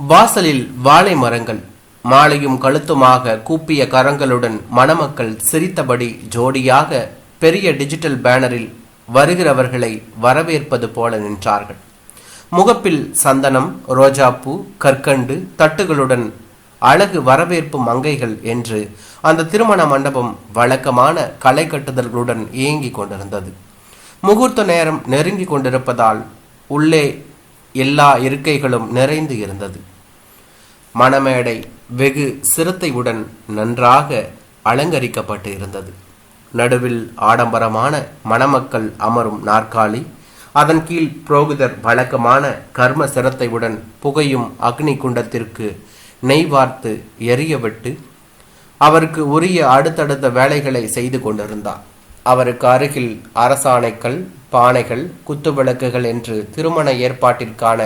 வாசலில் வாழை மரங்கள். மாலையும் கழுத்துமாக கூப்பிய கரங்களுடன் மணமக்கள் சிரித்தபடி ஜோடியாக பெரிய டிஜிட்டல் பேனரில் வருகிறவர்களை வரவேற்பது போல நின்றார்கள். முகப்பில் சந்தனம் ரோஜாப்பூ கற்கண்டு தட்டுகளுடன் அழகு வரவேற்பு மங்கைகள் என்று அந்த திருமண மண்டபம் வழக்கமான களை கட்டுதல்களுடன் இயங்கிக் கொண்டிருந்தது. முகூர்த்த நேரம் நெருங்கி கொண்டிருப்பதால் உள்ளே எல்லா இருக்கைகளும் நிறைந்து இருந்தது. மணமேடை வெகு சிரத்தையுடன் நன்றாக அலங்கரிக்கப்பட்டு இருந்தது. நடுவில் ஆடம்பரமான மணமக்கள் அமரும் நாற்காலி அதன் கீழ் புரோகிதர் வழக்கமான கர்ம சிரத்தையுடன் புகையும் அக்னி குண்டத்திற்கு நெய் வார்த்து எரியவிட்டு அவருக்கு உரிய அடுத்தடுத்த வேலைகளை செய்து கொண்டிருந்தார். அவருக்கு அருகில் அரசாணைகள் பானைகள் குத்துவிளக்குகள் என்று திருமண ஏற்பாட்டிற்கான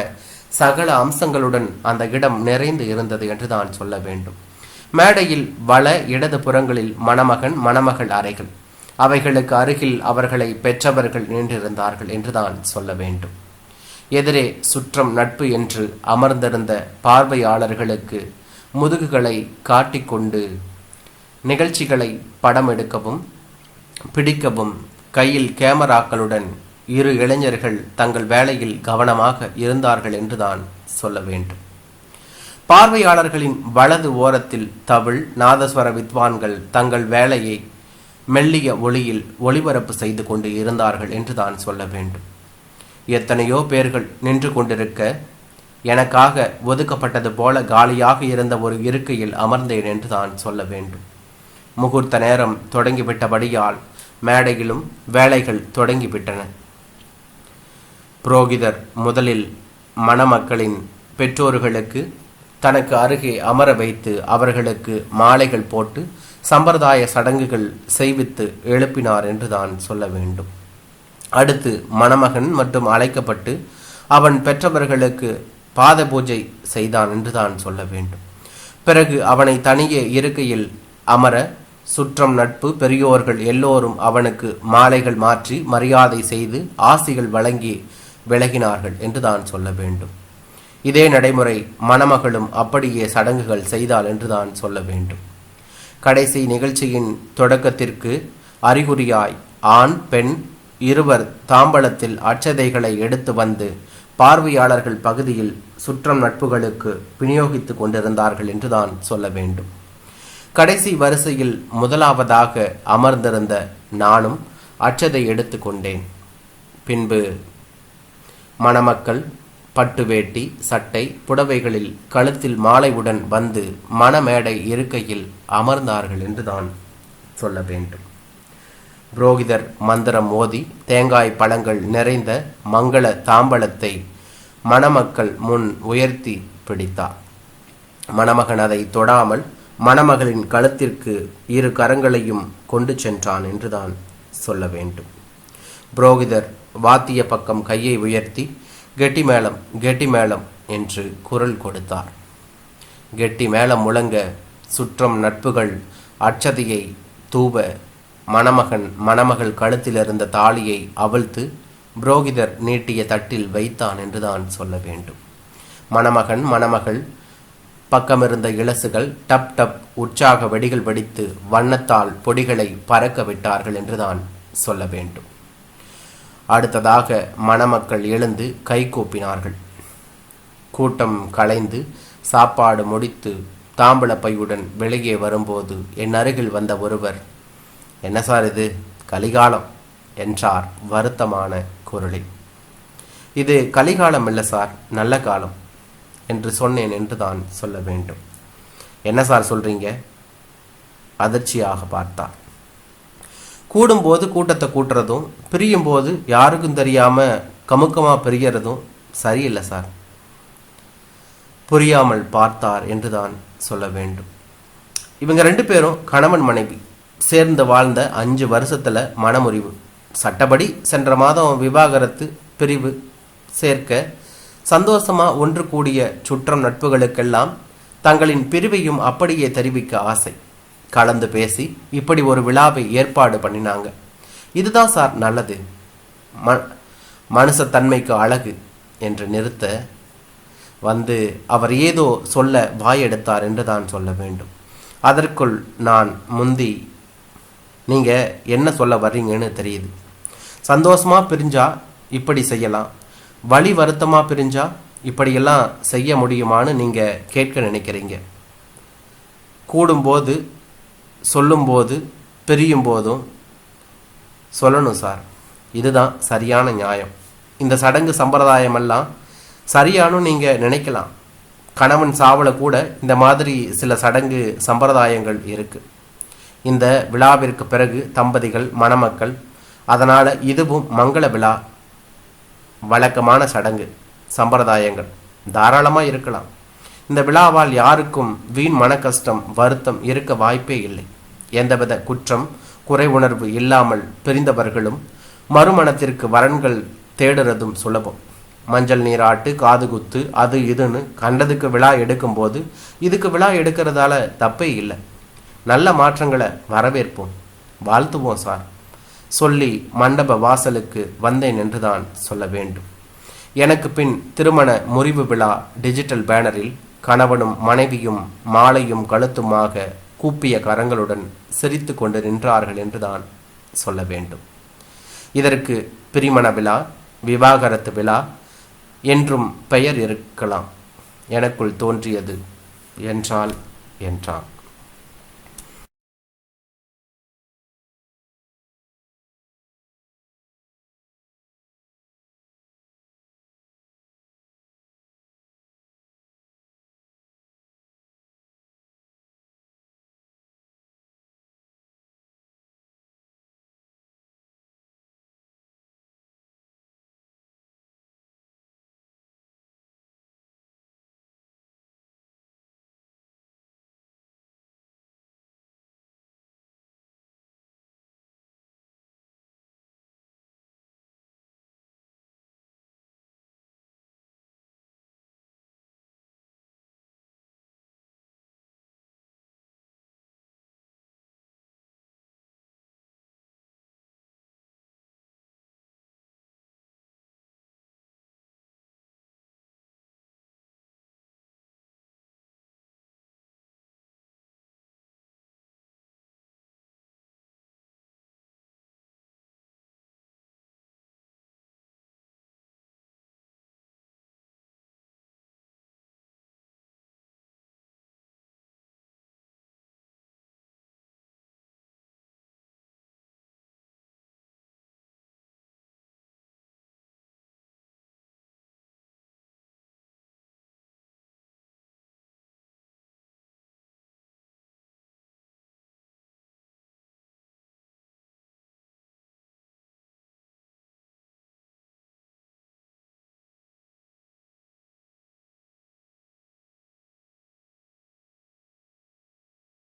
சகல அம்சங்களுடன் அந்த இடம் நிறைந்து இருந்தது என்று தான் சொல்ல வேண்டும். மேடையில் வல இடது புறங்களில் மணமகன் மணமகள் அறைகள். அவைகளுக்கு அருகில் அவர்களை பெற்றவர்கள் நின்றிருந்தார்கள் என்றுதான் சொல்ல வேண்டும். எதிரே சுற்றம் நட்பு என்று அமர்ந்திருந்த பார்வையாளர்களுக்கு முதுகுகளை காட்டிக்கொண்டு நிகழ்ச்சிகளை படம் எடுக்கவும் பிடிக்கவும் கையில் கேமராக்களுடன் இரு இளைஞர்கள் தங்கள் வேலையில் கவனமாக இருந்தார்கள் என்றுதான் சொல்ல வேண்டும். பார்வையாளர்களின் வலது ஓரத்தில் தவிழ் நாதஸ்வர வித்வான்கள் தங்கள் வேலையை மெல்லிய ஒளியில் ஒளிபரப்பு செய்து கொண்டு இருந்தார்கள் என்றுதான் சொல்ல வேண்டும். எத்தனையோ பேர்கள் நின்று கொண்டிருக்க எனக்காக ஒதுக்கப்பட்டது போல காலியாக இருந்த ஒரு இருக்கையில் அமர்ந்தேன் என்று தான் சொல்ல வேண்டும். முகூர்த்த நேரம் தொடங்கிவிட்டபடியால் மேடையிலும் வேலைகள் தொடங்கிவிட்டன. புரோகிதர் முதலில் மணமக்களின் பெற்றோர்களுக்கு தனக்கு அருகே அமர வைத்து அவர்களுக்கு மாலைகள் போட்டு சம்பிரதாய சடங்குகள் செய்வித்து எழுப்பினார் என்று தான் சொல்ல வேண்டும். அடுத்து மணமகன் மற்றும் அழைக்கப்பட்டு அவன் பெற்றவர்களுக்கு பாத பூஜை செய்தான் என்று தான் சொல்ல வேண்டும். பிறகு அவனை தனியே இருக்கையில் அமர சுற்றம் நட்பு பெரியோர்கள் எல்லோரும் அவனுக்கு மாலைகள் மாற்றி மரியாதை செய்து ஆசிகள் வழங்கி விலகினார்கள் என்று தான் சொல்ல வேண்டும். இதே நடைமுறை மணமகளும் அப்படியே சடங்குகள் செய்தால் என்று தான் சொல்ல வேண்டும். கடைசி நிகழ்ச்சியின் தொடக்கத்திற்கு அறிகுறியாய் ஆண் பெண் இருவர் தாம்பலத்தில் அச்சதைகளை எடுத்து வந்து பார்வையாளர்கள் பகுதியில் சுற்றம் நட்புகளுக்கு விநியோகித்து கொண்டிருந்தார்கள் என்றுதான் சொல்ல வேண்டும். கடைசி வரிசையில் முதலாவதாக அமர்ந்திருந்த நானும் அச்சதை எடுத்துக்கொண்டேன் பின்பு மணமக்கள் பட்டு வேட்டி சட்டை புடவைகளில் கழுத்தில் மாலையுடன் வந்து மணமேடை இருக்கையில் அமர்ந்தார்கள் என்றுதான் சொல்ல வேண்டும். புரோகிதர் மந்திரம் மோதி தேங்காய் பழங்கள் நிறைந்த மங்கள தாம்பலத்தை மணமக்கள் முன் உயர்த்தி பிடித்தார். மணமகன் அதை தொடாமல் மணமகளின் கழுத்திற்கு இரு கரங்களையும் கொண்டு சென்றான் என்றுதான் சொல்ல வேண்டும். புரோகிதர் வாத்திய பக்கம் கையை உயர்த்தி கெட்டி மேளம் கெட்டி மேளம் என்று குரல் கொடுத்தார். கெட்டி மேளம் முழங்க சுற்றம் நட்புகள் அச்சதையை தூவ மணமகன் மணமகள் கழுத்தில் இருந்த தாலியை அவிழ்த்து புரோகிதர் நீட்டிய தட்டில் வைத்தான் என்றுதான் சொல்ல வேண்டும். மணமகன் மணமகள் பக்கமிருந்த இலசுகள் டப் டப் உற்சாக வெடிகள் வெடித்து வண்ணத்தால் பொடிகளை பறக்க விட்டார்கள் என்றுதான் சொல்ல வேண்டும். அடுத்ததாக மணமக்கள் எழுந்து கைகூப்பினார்கள் கூட்டம் கலைந்து சாப்பாடு முடித்து தாம்பள பையுடன் வெளியே வரும்போது என் அருகில் வந்த ஒருவர் என்ன சார் இது? கலிகாலம் என்றார் வருத்தமான குரலில். இது கலிகாலம் இல்லை சார் நல்ல காலம் என்று சொன்னேன் என்று தான் சொல்ல வேண்டும். என்ன சார் சொல்றீங்க? அதிர்ச்சியாக பார்த்தார். கூடும்போது கூட்டத்தை கூட்டுறதும் பிரியும் போது யாருக்கும் தெரியாமல் கமுக்கமாக பிரியறதும் சரியில்லை சார். புரியாமல் பார்த்தார் என்றுதான் சொல்ல வேண்டும். இவங்க ரெண்டு பேரும் கணவன் மனைவி சேர்ந்து வாழ்ந்த அஞ்சு வருஷத்தில் மனமுறிவு. சட்டப்படி சென்ற மாதம் விவாகரத்து பிரிவு சேர்க்க சந்தோஷமா ஒன்று கூடிய சுற்றம் நட்புகளுக்கெல்லாம் தங்களின் பிரிவையும் அப்படியே தெரிவிக்க ஆசை. கலந்து பேசி இப்படி ஒரு விழாவை ஏற்பாடு பண்ணினாங்க. இதுதான் சார் நல்லது. ம மனுஷத்தன்மைக்கு அழகு என்று நிறுத்த வந்து அவர் ஏதோ சொல்ல வாயெடுத்தார் என்று தான் சொல்ல வேண்டும். அதற்குள் நான் முந்தி நீங்கள் என்ன சொல்ல வர்றீங்கன்னு தெரியுது. சந்தோஷமாக பிரிஞ்சா இப்படி செய்யலாம். வழி வருத்தமாக பிரிஞ்சா இப்படியெல்லாம் செய்ய முடியுமான்னு நீங்கள் கேட்க நினைக்கிறீங்க. கூடும்போது சொல்லும்போது பிரியும் போதும் சொல்லணும் சார். இதுதான் சரியான நியாயம். இந்த சடங்கு சம்பிரதாயமெல்லாம் சரியானும் நீங்கள் நினைக்கலாம். கணவன் சாவல கூட இந்த மாதிரி சில சடங்கு சம்பிரதாயங்கள் இருக்கு. இந்த விழாவிற்கு பிறகு தம்பதிகள் மணமக்கள் அதனால் இதுவும் மங்கள விழா வழக்கமான சடங்கு சம்பிரதாயங்கள். தாராளமாக இருக்கலாம். இந்த விழாவால் யாருக்கும் வீண் மன கஷ்டம் வருத்தம் இருக்க வாய்ப்பே இல்லை. எந்தவித குற்றம் குறை உணர்வு இல்லாமல் பிரிந்தவர்களும் மறுமணத்திற்கு வரன்கள் தேடுறதும் சுலபம். மஞ்சள் நீராட்டு காதுகுத்து அது இதுன்னு கண்டதுக்கு விழா எடுக்கும்போது இதுக்கு விழா எடுக்கிறதால தப்பே இல்லை. நல்ல மாற்றங்களை வரவேற்போம். வாழ்த்துவோம் சார். சொல்லி மண்டப வாசலுக்கு வந்தேன் என்றுதான் சொல்ல வேண்டும். எனக்கு பின் திருமண முறிவு விழா டிஜிட்டல் பேனரில் கணவனும் மனைவியும் மாலையும் கழுத்துமாக கூப்பிய கரங்களுடன் சிரித்து கொண்டு நின்றார்கள் என்றுதான் சொல்ல வேண்டும். இதற்கு பிரிமண விழா விவாகரத்து விழா என்றும் பெயர் இருக்கலாம். எனக்குள் தோன்றியது என்றால் என்றான்.